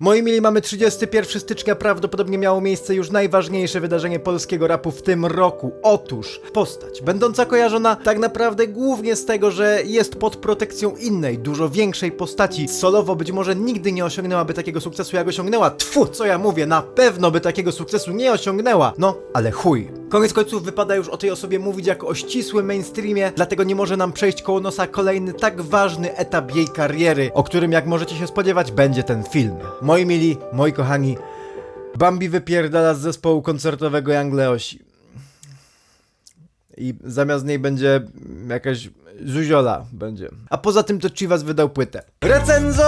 Moi mili, mamy 31 stycznia, prawdopodobnie miało miejsce już najważniejsze wydarzenie polskiego rapu w tym roku. Otóż postać, będąca kojarzona tak naprawdę głównie z tego, że jest pod protekcją innej, dużo większej postaci. Solowo być może nigdy nie osiągnęłaby takiego sukcesu, jak osiągnęła. Tfu, co ja mówię, na pewno by takiego sukcesu nie osiągnęła. No, ale chuj. Koniec końców wypada już o tej osobie mówić jako o ścisłym mainstreamie, dlatego nie może nam przejść koło nosa kolejny tak ważny etap jej kariery, o którym jak możecie się spodziewać będzie ten film. Moi mili, moi kochani, Bambi wypierdala z zespołu koncertowego Young Leosi. I zamiast niej będzie jakaś zuziola będzie. A poza tym to Chivas wydał płytę. Recenzo!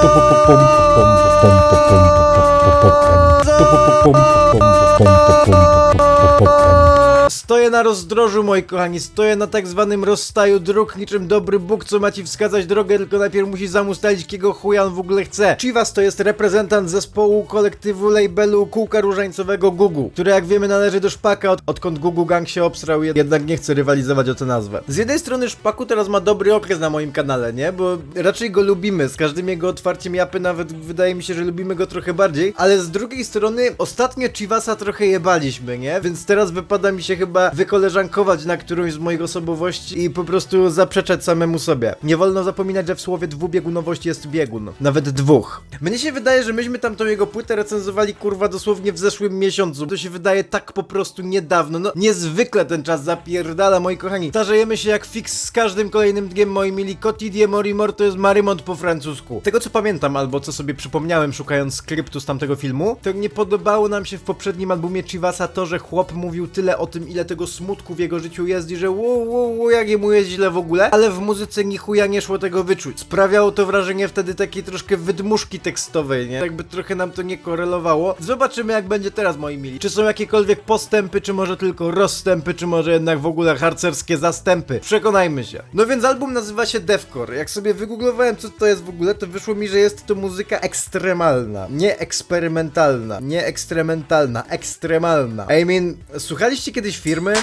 Stoję na rozdrożu, moi kochani, stoję na tak zwanym rozstaju dróg, niczym dobry Bóg, co ma ci wskazać drogę, tylko najpierw musi sam ustalić, kiego chuja on w ogóle chce. Chivas to jest reprezentant zespołu kolektywu labelu kółka różańcowego Gugu, który jak wiemy należy do Szpaka, od, odkąd Gugu Gang się obsrał, jed- jednak nie chce rywalizować o tę nazwę. Z jednej strony Szpaku teraz ma dobry okres na moim kanale, nie? Bo raczej go lubimy, z każdym jego otwarciem japy nawet wydaje mi się, że lubimy go trochę bardziej, ale z drugiej strony ostatnio Chivasa trochę jebaliśmy, nie? Więc teraz wypada mi się chyba wykoleżankować na którąś z moich osobowości i po prostu zaprzeczać samemu sobie. Nie wolno zapominać, że w słowie dwubiegunowość jest biegun. Nawet dwóch. Mnie się wydaje, że myśmy tamtą jego płytę recenzowali kurwa dosłownie w zeszłym miesiącu. To się wydaje tak po prostu niedawno. No niezwykle ten czas zapierdala, moi kochani. Starzejemy się jak fix z każdym kolejnym dniem, moi mili. Cotidie Morimor to jest Marymont po francusku. Tego co pamiętam, albo co sobie przypomniałem szukając skryptu z tamtego filmu, to nie podobało nam się w poprzednim albumie Chivasa to, że chłop mówił tyle o tym, ile tego smutku w jego życiu jest i że wu, wu, wu, jak jemu jest źle w ogóle, ale w muzyce ni chuja nie szło tego wyczuć. Sprawiało to wrażenie wtedy takiej troszkę wydmuszki tekstowej, nie? Jakby trochę nam to nie korelowało. Zobaczymy jak będzie teraz, moi mili. Czy są jakiekolwiek postępy, czy może tylko rozstępy, czy może jednak w ogóle harcerskie zastępy. Przekonajmy się. No więc album nazywa się Deathcore. Jak sobie wygooglowałem co to jest w ogóle, to wyszło mi, że jest to muzyka ekstremalna, nie eksperymentalna, nie ekstrementalna, ekstremalna. I mean, słuchaliście kiedyś firmy?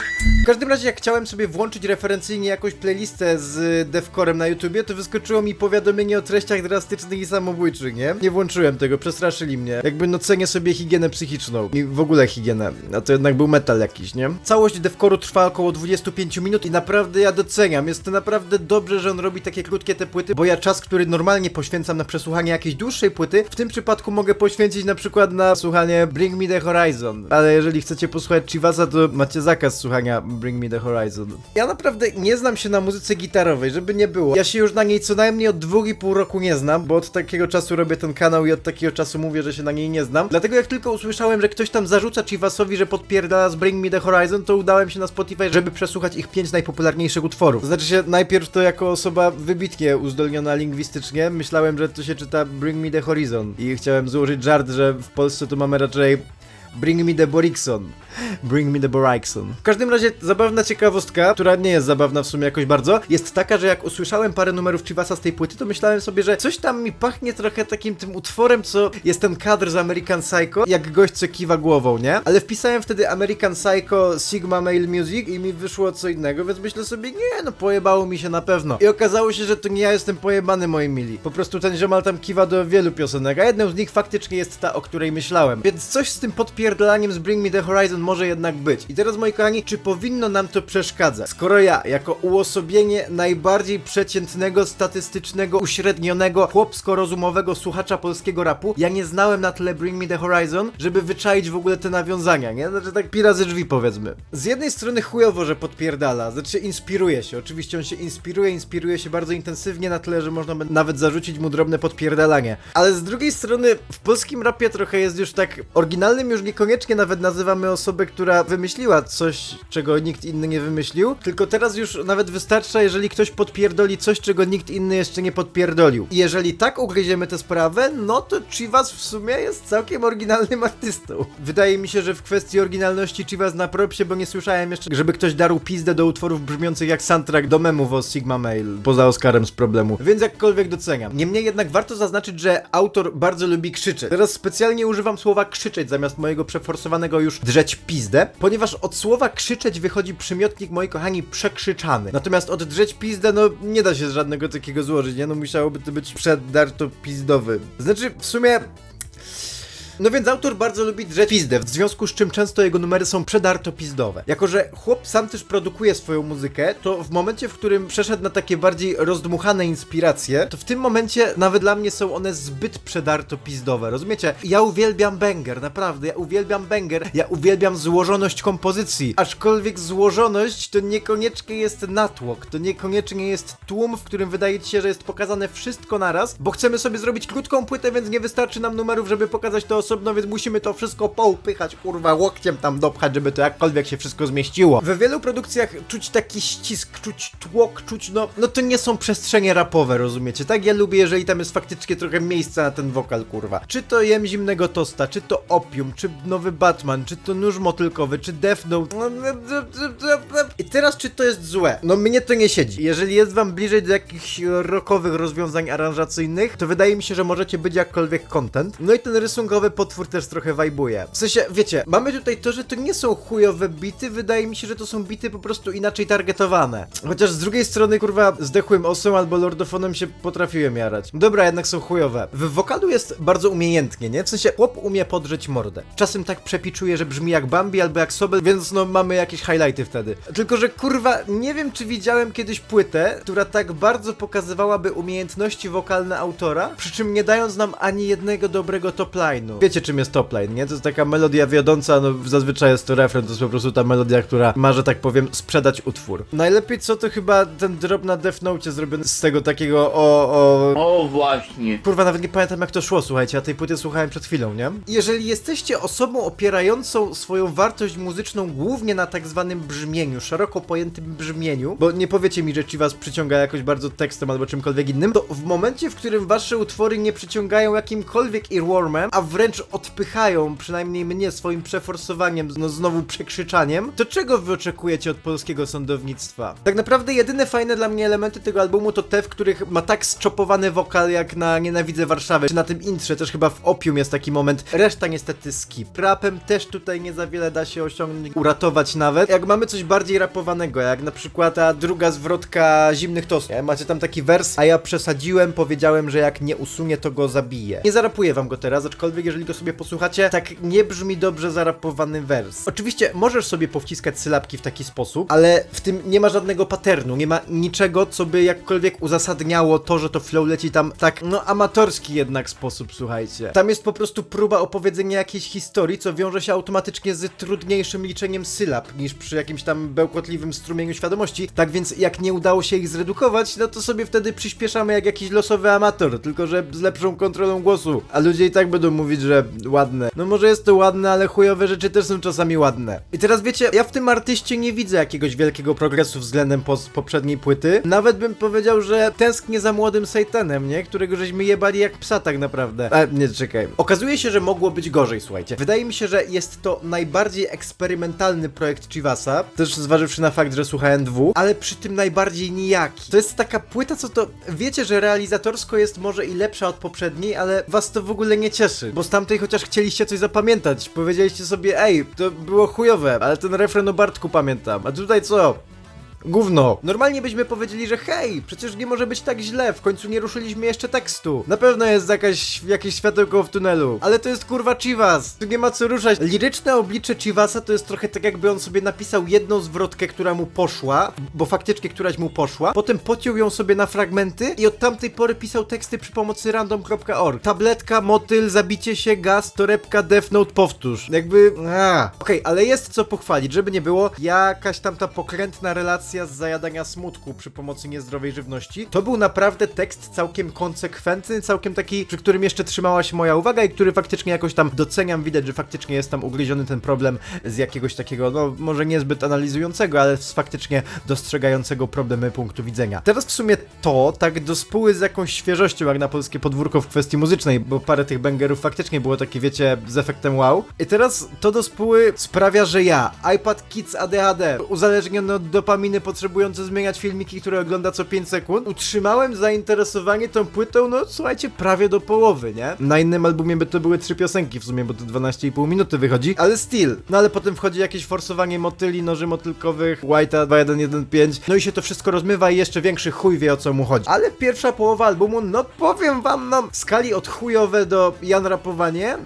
W każdym razie, jak chciałem sobie włączyć referencyjnie jakąś playlistę z Devcorem na YouTubie, to wyskoczyło mi powiadomienie o treściach drastycznych i samobójczych, nie? Nie włączyłem tego, przestraszyli mnie. Jakby no cenię sobie higienę psychiczną i w ogóle higienę. A to jednak był metal jakiś, nie? Całość Devcoru trwa około 25 minut i naprawdę ja doceniam. Jest to naprawdę dobrze, że on robi takie krótkie te płyty, bo ja czas, który normalnie poświęcam na przesłuchanie jakiejś dłuższej płyty, w tym przypadku mogę poświęcić na przykład na słuchanie Bring Me The Horizon. Ale jeżeli chcecie posłuchać Chivasa, to macie zakaz słuchania Bring Me The Horizon. Ja naprawdę nie znam się na muzyce gitarowej, żeby nie było. Ja się już na niej co najmniej od dwóch i pół roku nie znam, bo od takiego czasu robię ten kanał i od takiego czasu mówię, że się na niej nie znam. Dlatego jak tylko usłyszałem, że ktoś tam zarzuca Chivasowi, że podpierdala z Bring Me The Horizon, to udałem się na Spotify, żeby przesłuchać ich pięć najpopularniejszych utworów. To znaczy się, najpierw to jako osoba wybitnie uzdolniona lingwistycznie, myślałem, że to się czyta Bring Me The Horizon i chciałem złożyć żart, że w Polsce to mamy raczej Bring me the Borikson. Bring me the Borikson. W każdym razie zabawna ciekawostka, która nie jest zabawna w sumie jakoś bardzo, jest taka, że jak usłyszałem parę numerów Chivasa z tej płyty, to myślałem sobie, że coś tam mi pachnie trochę takim tym utworem, co jest ten kadr z American Psycho, jak gość co kiwa głową, nie? Ale wpisałem wtedy American Psycho Sigma Male Music i mi wyszło co innego, więc myślę sobie, nie no, pojebało mi się na pewno. I okazało się, że to nie ja jestem pojebany, moi mili. Po prostu ten ziomal tam kiwa do wielu piosenek, a jedną z nich faktycznie jest ta, o której myślałem. Więc coś z tym podpierdalaniem z Bring Me The Horizon może jednak być. I teraz, moi kochani, czy powinno nam to przeszkadzać? Skoro ja, jako uosobienie najbardziej przeciętnego, statystycznego, uśrednionego, chłopsko-rozumowego słuchacza polskiego rapu, ja nie znałem na tle Bring Me The Horizon, żeby wyczaić w ogóle te nawiązania, nie? Znaczy tak pira ze drzwi, powiedzmy. Z jednej strony chujowo, że podpierdala, znaczy inspiruje się. Oczywiście on się inspiruje, inspiruje się bardzo intensywnie na tle, że można by nawet zarzucić mu drobne podpierdalanie. Ale z drugiej strony w polskim rapie trochę jest już tak oryginalnym już niekoniecznie nawet nazywamy osobę, która wymyśliła coś, czego nikt inny nie wymyślił, tylko teraz już nawet wystarcza, jeżeli ktoś podpierdoli coś, czego nikt inny jeszcze nie podpierdolił. I jeżeli tak ugryziemy tę sprawę, no to Chivas w sumie jest całkiem oryginalnym artystą. Wydaje mi się, że w kwestii oryginalności Chivas na propsie, bo nie słyszałem jeszcze, żeby ktoś darł pizdę do utworów brzmiących jak soundtrack do memów o Sigma Mail, poza Oscarem z problemu. Więc jakkolwiek doceniam. Niemniej jednak warto zaznaczyć, że autor bardzo lubi krzyczeć. Teraz specjalnie używam słowa krzyczeć zamiast mojego przeforsowanego już drzeć pizdę, ponieważ od słowa krzyczeć wychodzi przymiotnik, moi kochani, przekrzyczany. Natomiast od drzeć pizdę, no nie da się żadnego takiego złożyć, nie? No musiałoby to być przedarto pizdowy. Znaczy, w sumie... No więc autor bardzo lubi drzeć pizdę, w związku z czym często jego numery są przedarto pizdowe. Jako, że chłop sam też produkuje swoją muzykę, to w momencie, w którym przeszedł na takie bardziej rozdmuchane inspiracje, to w tym momencie nawet dla mnie są one zbyt przedarto pizdowe, rozumiecie? Ja uwielbiam banger, naprawdę, ja uwielbiam banger, ja uwielbiam złożoność kompozycji, aczkolwiek złożoność to niekoniecznie jest natłok, to niekoniecznie jest tłum, w którym wydaje ci się, że jest pokazane wszystko naraz, bo chcemy sobie zrobić krótką płytę, więc nie wystarczy nam numerów, żeby pokazać to osobno, więc musimy to wszystko poupychać, kurwa, łokciem tam dopchać, żeby to jakkolwiek się wszystko zmieściło. We wielu produkcjach czuć taki ścisk, czuć tłok, czuć, no, no to nie są przestrzenie rapowe, rozumiecie? Tak ja lubię, jeżeli tam jest faktycznie trochę miejsca na ten wokal, kurwa. Czy to jem zimnego tosta, czy to opium, czy nowy Batman, czy to nóż motylkowy, czy Death Note. I teraz czy to jest złe? No mnie to nie siedzi. Jeżeli jest wam bliżej do jakichś rockowych rozwiązań aranżacyjnych, to wydaje mi się, że możecie być jakkolwiek content. No i ten rysunkowy potwór też trochę wajbuje. W sensie, wiecie, mamy tutaj to, że to nie są chujowe bity, wydaje mi się, że to są bity po prostu inaczej targetowane. Chociaż z drugiej strony, kurwa, zdechłym osą albo lordofonem się potrafiłem jarać. Dobra, jednak są chujowe. W wokalu jest bardzo umiejętnie, nie? W sensie, chłop umie podrzeć mordę. Czasem tak przepiczuje, że brzmi jak Bambi albo jak Sobel, więc no mamy jakieś highlighty wtedy. Tylko, że kurwa, nie wiem czy widziałem kiedyś płytę, która tak bardzo pokazywałaby umiejętności wokalne autora, przy czym nie dając nam ani jednego dobrego topline'u. Wiecie czym jest topline, nie? To jest taka melodia wiodąca, no zazwyczaj jest to refren, to jest po prostu ta melodia, która ma, że tak powiem, sprzedać utwór. Najlepiej co to chyba ten drop na Death Note zrobiony z tego takiego o, o O właśnie. Kurwa, nawet nie pamiętam jak to szło, słuchajcie, a tej płyty słuchałem przed chwilą, nie? Jeżeli jesteście osobą opierającą swoją wartość muzyczną głównie na tak zwanym brzmieniu, szeroko pojętym brzmieniu, bo nie powiecie mi, że ci was przyciąga jakoś bardzo tekstem albo czymkolwiek innym, to w momencie, w którym wasze utwory nie przyciągają jakimkolwiek earwormem, a wręcz odpychają, przynajmniej mnie, swoim przeforsowaniem, no znowu przekrzyczaniem, to czego wy oczekujecie od polskiego sądownictwa? Tak naprawdę jedyne fajne dla mnie elementy tego albumu to te, w których ma tak zczopowany wokal jak na Nienawidzę Warszawy, czy na tym intrze, też chyba w Opium jest taki moment. Reszta niestety skip. Rapem też tutaj nie za wiele da się osiągnąć, uratować nawet. Jak mamy coś bardziej rapowanego, jak na przykład ta druga zwrotka Zimnych Tostów. nie? Macie tam taki wers, a ja przesadziłem, powiedziałem, że jak nie usunie, to go zabiję. Nie zarapuję wam go teraz, aczkolwiek jeżeli go sobie posłuchacie, tak nie brzmi dobrze zarapowany wers. Oczywiście możesz sobie powciskać sylabki w taki sposób, ale w tym nie ma żadnego paternu, nie ma niczego, co by jakkolwiek uzasadniało to, że to flow leci tam tak, no amatorski jednak sposób, słuchajcie. Tam jest po prostu próba opowiedzenia jakiejś historii, co wiąże się automatycznie z trudniejszym liczeniem sylab niż przy jakimś tam bełkotliwym strumieniu świadomości. Tak więc jak nie udało się ich zredukować, no to sobie wtedy przyspieszamy jak jakiś losowy amator, tylko że z lepszą kontrolą głosu. A ludzie i tak będą mówić, że ładne. No może jest to ładne, ale chujowe rzeczy też są czasami ładne. I teraz wiecie, ja w tym artyście nie widzę jakiegoś wielkiego progresu względem poprzedniej płyty. Nawet bym powiedział, że tęsknię za młodym Satanem, nie? Którego żeśmy jebali jak psa tak naprawdę. A, nie, czekaj. Okazuje się, że mogło być gorzej, słuchajcie. Wydaje mi się, że jest to najbardziej eksperymentalny projekt Chivasa, też zważywszy na fakt, że słuchałem dwóch, ale przy tym najbardziej nijaki. To jest taka płyta, co to... Wiecie, że realizatorsko jest może i lepsza od poprzedniej, ale was to w ogóle nie cieszy, bo z tamtej chociaż chcieliście coś zapamiętać. Powiedzieliście sobie, ej, to było chujowe, ale ten refren o Bartku pamiętam. A tutaj co? Gówno. Normalnie byśmy powiedzieli, że hej, przecież nie może być tak źle, w końcu nie ruszyliśmy jeszcze tekstu. Na pewno jest jakaś, jakieś światełko w tunelu. Ale to jest kurwa Chivas. Tu nie ma co ruszać. Liryczne oblicze Chivasa to jest trochę tak jakby on sobie napisał jedną zwrotkę, która mu poszła, bo faktycznie któraś mu poszła, potem pociął ją sobie na fragmenty i od tamtej pory pisał teksty przy pomocy random.org. Tabletka, motyl, zabicie się, gaz, torebka, death note, powtórz. Jakby... Okej, ale jest co pochwalić, żeby nie było. Jakaś tam ta pokrętna relacja z zajadania smutku przy pomocy niezdrowej żywności. To był naprawdę tekst całkiem konsekwentny, całkiem taki, przy którym jeszcze trzymała się moja uwaga i który faktycznie jakoś tam doceniam. Widać, że faktycznie jest tam ugryziony ten problem z jakiegoś takiego, no może niezbyt analizującego, ale z faktycznie dostrzegającego problemy punktu widzenia. Teraz w sumie to tak do spóły z jakąś świeżością jak na polskie podwórko w kwestii muzycznej, bo parę tych bangerów faktycznie było takie, wiecie, z efektem wow. I teraz to do spóły sprawia, że ja, iPad Kids ADHD, uzależniony od dopaminy, potrzebujący zmieniać filmiki, które ogląda co 5 sekund, utrzymałem zainteresowanie tą płytą, no słuchajcie, prawie do połowy, nie? Na innym albumie by to były trzy piosenki w sumie, bo to 12,5 minuty wychodzi, ale still. No ale potem wchodzi jakieś forsowanie motyli, noży motylkowych, White'a 2115, no i się to wszystko rozmywa i jeszcze większy chuj wie o co mu chodzi. Ale pierwsza połowa albumu, no powiem wam, no w skali od chujowe do Jan Rapowanie,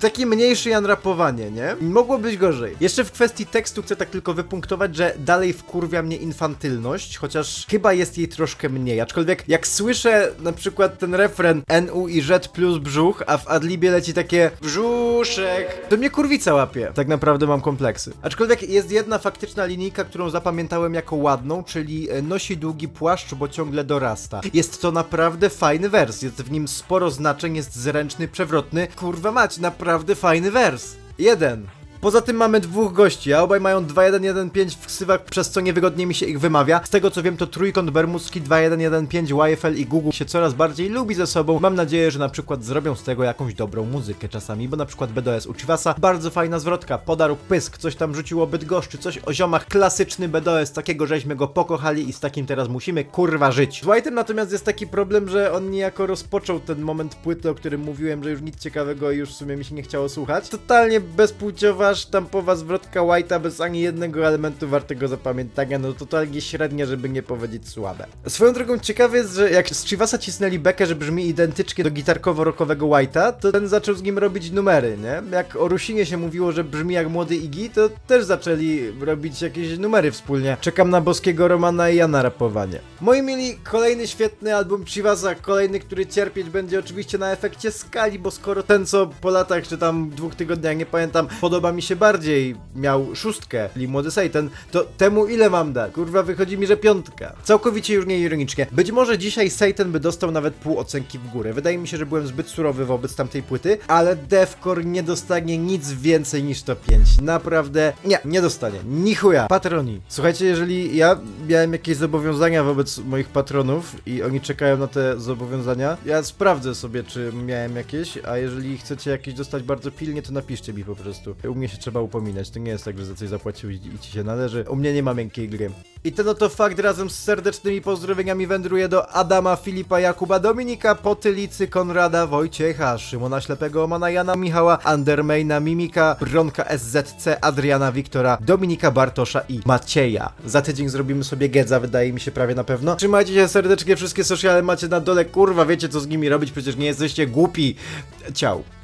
taki mniejszy Jan rapowanie, nie? Mogło być gorzej. Jeszcze w kwestii tekstu chcę tak tylko wypunktować, że dalej wkurwia mnie infantylność, chociaż chyba jest jej troszkę mniej. Aczkolwiek jak słyszę na przykład ten refren NU i Z plus brzuch, a w Adlibie leci takie brzuszek, to mnie kurwica łapie. Tak naprawdę mam kompleksy. Aczkolwiek jest jedna faktyczna linijka, którą zapamiętałem jako ładną, czyli e, nosi długi płaszcz, bo ciągle dorasta. Jest to naprawdę fajny wers, jest w nim sporo znaczeń, jest zręczny, przewrotny. Kurwa mać, naprawdę fajny wers. Jeden. Poza tym mamy dwóch gości, a obaj mają 2115 w ksywach, przez co niewygodnie mi się ich wymawia. Z tego co wiem, to trójkąt bermudzki 2115 YFL i Google się coraz bardziej lubi ze sobą. Mam nadzieję, że na przykład zrobią z tego jakąś dobrą muzykę czasami, bo na przykład BDS u Chiwasa, bardzo fajna zwrotka, podarł pysk, coś tam rzuciło Bydgoszczy, coś o ziomach, klasyczny BDS, takiego żeśmy go pokochali i z takim teraz musimy kurwa żyć. Z White'em natomiast jest taki problem, że on niejako rozpoczął ten moment płyty, o którym mówiłem, że już nic ciekawego i już w sumie mi się nie chciało słuchać. Totalnie bezpłciowa, sztampowa zwrotka White'a bez ani jednego elementu wartego zapamiętania, no totalnie średnia, żeby nie powiedzieć słabe. Swoją drogą ciekawe jest, że jak z Chivasa cisnęli bekę, że brzmi identycznie do gitarkowo-rockowego White'a, to ten zaczął z nim robić numery, nie? Jak o Rusinie się mówiło, że brzmi jak młody Iggy, to też zaczęli robić jakieś numery wspólnie. Czekam na boskiego Romana i Jana rapowanie. Moi mieli kolejny świetny album Chivasa, kolejny, który cierpieć będzie oczywiście na efekcie skali, bo skoro ten, co po latach, czy tam dwóch tygodniach, nie pamiętam, podoba mi się bardziej, miał szóstkę, czyli Młody Satan, to temu ile mam dać? Kurwa, wychodzi mi, że piątka. Całkowicie już nie ironicznie. Być może dzisiaj Satan by dostał nawet pół ocenki w górę. Wydaje mi się, że byłem zbyt surowy wobec tamtej płyty, ale Defcore nie dostanie nic więcej niż to 5. Naprawdę, nie, nie dostanie. Ni chuja. Patroni. Słuchajcie, jeżeli ja miałem jakieś zobowiązania wobec moich patronów i oni czekają na te zobowiązania, ja sprawdzę sobie, czy miałem jakieś, a jeżeli chcecie jakieś dostać bardzo pilnie, to napiszcie mi po prostu. U mnie się trzeba upominać, to nie jest tak, że za coś zapłacił i, i ci się należy. U mnie nie ma miękkiej gry. I ten oto fakt razem z serdecznymi pozdrowieniami wędruje do Adama, Filipa, Jakuba, Dominika, Potylicy, Konrada, Wojciecha, Szymona Ślepego, Omana, Jana, Michała, Andermejna, Mimika, Bronka SZC, Adriana, Wiktora, Dominika, Bartosza i Macieja. Za tydzień zrobimy sobie Gedza, wydaje mi się prawie na pewno. Trzymajcie się serdecznie, wszystkie sociale macie na dole, kurwa, wiecie co z nimi robić, przecież nie jesteście głupi. Ciao.